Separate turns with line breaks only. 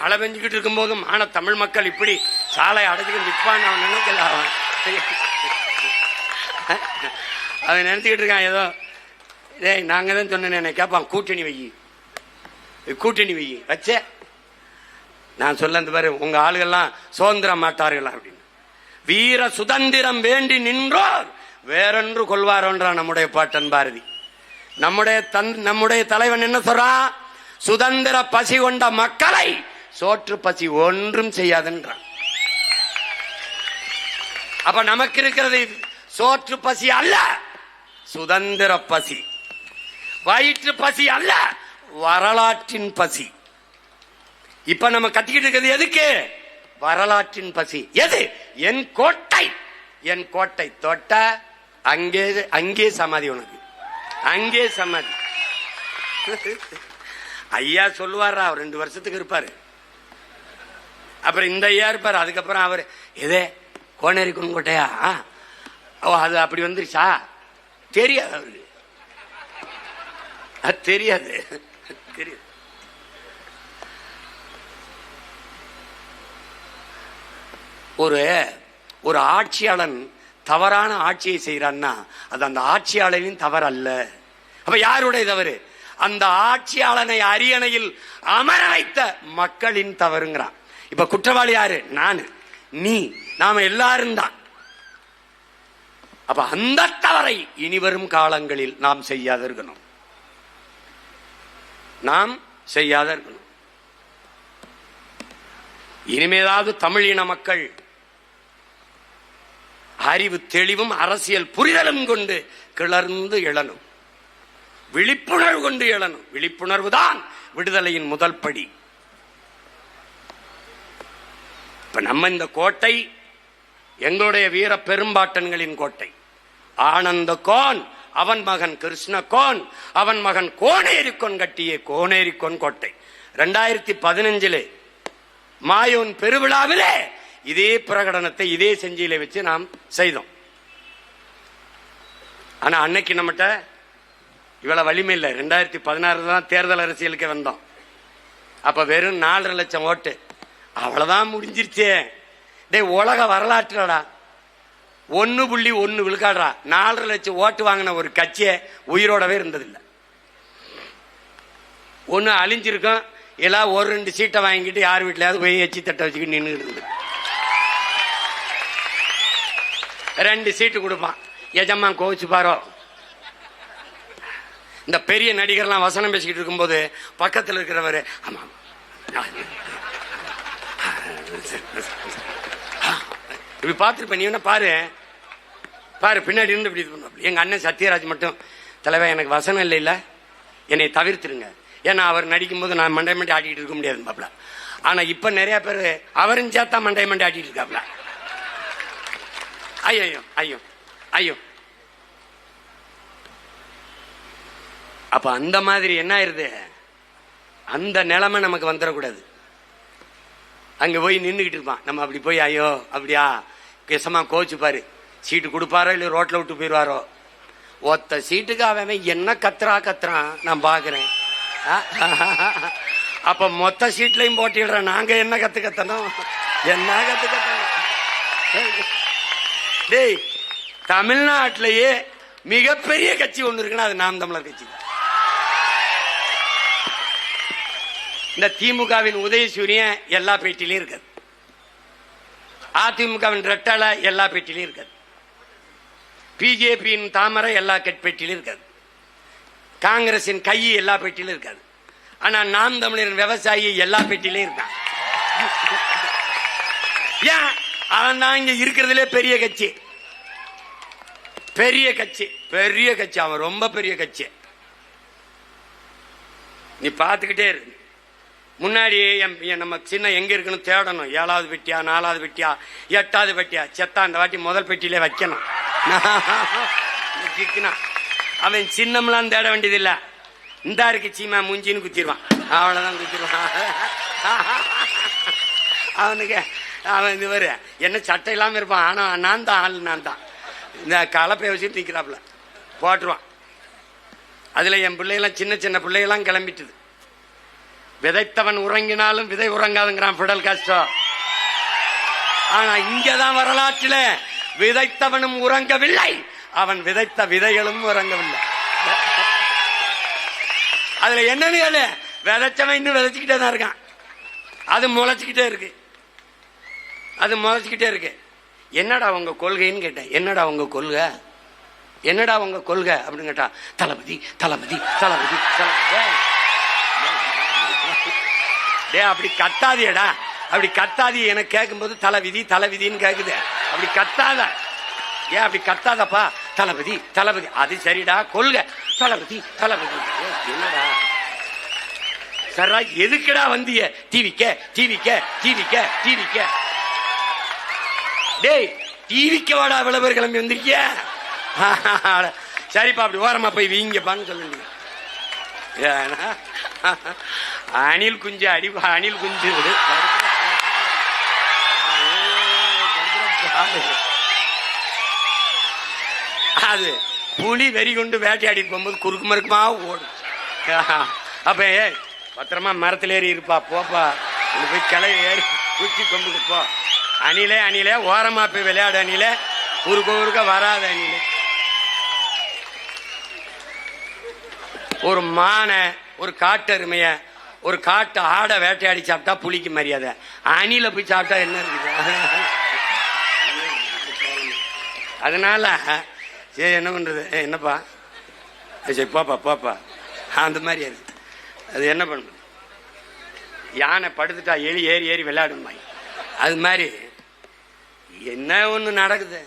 மழை பெஞ்சுக்கிட்டு இருக்கும்போதும் மான தமிழ் மக்கள் இப்படி சாலை அடைச்சிக்கிட்டு நிற்பான்னு அவன் நினைக்கல அவன். அவன் நினைச்சுக்கிட்டு இருக்கான் ஏதோ டேய் நாங்கள் தான் சொன்னேன் என்ன கேட்பான் கூட்டணி வை. கூட்டணி வை. வச்சே. நான் சொல்ல அந்த பாரு உங்கள் ஆளுகள்லாம் சுதந்திரம் மாட்டார்களா அப்படின்னு. வீர சுதந்திரம் வேண்டி நின்றோர் வேறொன்று கொள்வாரோன்றான் நம்முடைய பாட்டன் பாரதி. நம்முடைய தன் நம்முடைய தலைவன் என்ன சொல்றான்? சுதந்திர பசி கொண்ட மக்களை சோற்று பசி ஒன்றும் செய்யாதுன்றான். அப்ப நமக்கு இருக்கிறது இது. சோற்று பசி அல்ல சுதந்திர பசி. வயிற்று பசி அல்ல வரலாற்றின் பசி. இப்ப நம்ம கத்திக்கிட்டு இருக்கிறது எதுக்கு? வரலாற்றின் பசி. எது? என் கோட்டை. என் கோட்டை தொட்ட அங்கே அங்கே சமாதி உனக்கு. அங்கே சமாதி. ஐயா சொல்லுவாரா ரெண்டு வருஷத்துக்கு இருப்பாரு. அப்புறம் இந்த ஐயா இருப்பார் அதுக்கப்புறம் அவர் எதே கோனேரி குன்கோட்டையா ஆ. ஓ அது அப்படி வந்துருச்சா? தெரியாது அவருக்கு அது தெரியாது. தெரியாது. ஒரு ஒரு ஆட்சியாளன் தவறான ஆட்சியை செய்யறான்னா அது அந்த ஆட்சியாளனின் தவறு அல்ல அப்ப யாருடைய தவறு? அந்த ஆட்சியாளனை அரியணையில் அமர வைத்த மக்களின் தவறுங்கிறான். இப்ப குற்றவாளி யாரு? நானு. நீ நாம எல்லாரும் தான். அப்ப அந்த தவறை இனிவரும் காலங்களில் நாம் செய்யாத இருக்கணும் நாம் செய்யாத இருக்கணும் இனிமேதாவது தமிழ் இன மக்கள் அறிவு தெளிவும் அரசியல் புரிதலும் கொண்டு கிளர்ந்து எழணும். விழிப்புணர்வு கொண்டு எழணும். விழிப்புணர்வு தான் விடுதலையின் முதல் படி. இப்ப நம்ம இந்த கோட்டை எங்களுடைய வீர பெரும்பாட்டன்களின் கோட்டை. ஆனந்த கோன் அவன் மகன் கிருஷ்ண கோன் அவன் மகன் கோனேரிக்கொன் கட்டிய கோனேரிக்கொன் கோட்டை. ரெண்டாயிரத்தி பதினஞ்சிலே மாயோன் பெருவிழாவிலே இதே பிரகடனத்தை இதே செஞ்சியில வச்சு நாம் செய்தோம். ஆனா அன்னைக்கு நம்மகிட்ட இவ்வளவு வலிமை இல்லை. ரெண்டாயிரத்தி பதினாறு தான் தேர்தல் அரசியலுக்கு வந்தோம். அப்ப வெறும் நாலரை லட்சம் ஓட்டு. அவ்வளவுதான் முடிஞ்சிருச்சே. டேய் உலக வரலாற்றுலடா. ஒன்று புள்ளி ஒன்று விழுக்காடுறா. நாலரை லட்சம் ஓட்டு வாங்கின ஒரு கட்சியை உயிரோடவே இருந்ததில்லை. ஒன்று அழிஞ்சிருக்கும். எல்லாம் ஒரு ரெண்டு சீட்டை வாங்கிட்டு யார் வீட்டிலையாவது போய் எச்சி தட்டை வச்சுக்கிட்டு நின்று இருந்து ரெண்டு சீட்டு கொடுப்பான். எஜம்மா கோவிச்சு பாரோ. இந்த பெரிய நடிகர்லாம் வசனம் பேசிக்கிட்டு இருக்கும்போது பக்கத்தில் இருக்கிறவர் ஆமாம் இப்படி பார்த்துருப்ப நீ வேணா பாரு. பாரு பின்னாடி இருந்து இப்படி இது பண்ணுவாப்புல. எங்க அண்ணன் சத்யராஜ் மட்டும் தலைவர் எனக்கு வசனம் இல்லை இல்ல என்னை தவிர்த்துருங்க. ஏன்னா அவர் நடிக்கும்போது நான் மண்டை மண்டை ஆட்டிட்டு இருக்க முடியாது பாப்ல. ஆனா இப்ப நிறைய பேர் அவரும் சேர்த்தா மண்டை மண்டை ஆட்டிட்டு இருக்காப்ல. ஐயோ ஐயோ ஐயோ. அப்ப அந்த மாதிரி என்ன ஆயிருது? அந்த நிலைமை நமக்கு வந்துடக்கூடாது. அங்கே போய் நின்றுக்கிட்டு இருப்பான். நம்ம அப்படி போய் ஐயோ அப்படியா? கெசமாக கோச்சு சீட்டு கொடுப்பாரோ இல்லை ரோட்டில் விட்டு போயிடுவாரோ ஒத்த சீட்டுக்கு அவன் என்ன கத்துறா கத்துறான் நான் பார்க்குறேன் அப்போ மொத்த சீட்லையும் போட்டிடுறேன். நாங்கள் என்ன கற்று கத்தணும்? என்ன கற்று கத்தணும்? டேய் தமிழ்நாட்டிலேயே மிகப்பெரிய கட்சி ஒன்று இருக்குன்னா அது நாம் தமிழர் கட்சி தான். இந்த திமுகவின் உதயசூரியன் எல்லா பேட்டிலையும் இருக்காது அதிமுகவின் ரெட்டலை எல்லா பேட்டிலையும் இருக்காது பிஜேபியின் தாமரை எல்லா கட் இருக்காது காங்கிரசின் கை எல்லா பேட்டிலும் இருக்காது ஆனா நாம் தமிழரின் விவசாயி எல்லா பேட்டிலையும் இருக்கான் ஏன்? அவன் தான் இங்க இருக்கிறதுலே பெரிய கட்சி. பெரிய கட்சி. பெரிய கட்சி. அவன் ரொம்ப பெரிய கட்சி. நீ பார்த்துக்கிட்டே இருக்கு முன்னாடி என் என் நம்ம சின்ன எங்கே இருக்குன்னு தேடணும். ஏழாவது பெட்டியா நாலாவது பெட்டியா எட்டாவது பெட்டியா. செத்தா அந்த வாட்டி முதல் பெட்டியிலே வைக்கணும். அவன் சின்னம்லாம் தேட வேண்டியதில்லை. இந்தா இருக்கு சீமா முஞ்சின்னு குத்திடுவான். அவ்வளோதான் குத்திடுவான். அவனுக்கு அவன் இது வரு என்ன சட்டை இல்லாமல் இருப்பான். ஆனால் நான் தான் ஆள் நான் தான். இந்த கலப்பையை வச்சுட்டு நிற்கிறாப்புல போட்டுருவான். அதில் என் பிள்ளைகள்லாம் சின்ன சின்ன பிள்ளைகள்லாம் கிளம்பிட்டுது. விதைத்தவன் உறங்கினாலும் விதை உறங்காதுங்கிறான் பிடல் காஸ்ட்ரோ ஆனா இங்கதான் வரலாற்றில விதைத்தவனும் உறங்கவில்லை. அவன் விதைத்த விதைகளும் உறங்கவில்லை. அதுல என்னன்னு கேளு. விதைச்சவன் இன்னும் விதைச்சுக்கிட்டே தான் இருக்கான். அது முளைச்சுக்கிட்டே இருக்கு. அது முளைச்சுக்கிட்டே இருக்கு. என்னடா உங்க கொள்கைன்னு கேட்டேன். என்னடா உங்க கொள்கை? என்னடா உங்க கொள்கை? அப்படின்னு கேட்டா தளபதி தளபதி தளபதி தளபதி. டே அப்படி கத்தாதியடா அப்படி கத்தாதி எனக்கு கேட்கும்போது தலைவிதி தலைவிதின்னு கேக்குது. அப்படி கத்தாத. ஏன் அப்படி கத்தாதப்பா. தளபதி தளபதி. அது சரிடா கொள்க. தளபதி தளபதி. என்னடா? சரா எதுக்குடா வந்திய? டிவிக்க டிவிக்க டிவிக்க டிவிக்க. டேய் டிவிக்க வாடா விளம்பர கிளம்பி வந்திருக்கிய? சரிப்பா அப்படி ஓரமா போய் வீங்கப்பான்னு சொல்லுங்க. ஏன்னா, அணில் குஞ்சு அடி அணில் குஞ்சு. அது புலி வெறி கொண்டு வேட்டையாடி போகும்போது குறுக்கு மறுக்குமா ஓடும். அப்ப ஏய் பத்திரமா மரத்துல ஏறி இருப்பா போப்பா. நீ போய் கிளை ஏறி குச்சி கொண்டுட்டு போ. அணிலே அணிலே ஓரமா போய் விளையாடு அணிலே. குறுக்க குறுக்க வராத அணிலே. ஒரு மானை ஒரு காட்டெருமைய ஒரு காட்டு ஆடை வேட்டையாடி சாப்பிட்டா புளிக்கு மரியாதை. அணில போய் சாப்பிட்டா என்ன இருக்குது அதனால சரி என்ன பண்றது? என்னப்பா? சரி போப்பா போப்பா. அந்த மாதிரி அது. அது என்ன பண்ணுறது யானை படுத்துட்டா எலி ஏறி ஏறி விளையாடும் அது மாதிரி என்ன ஒன்று நடக்குது?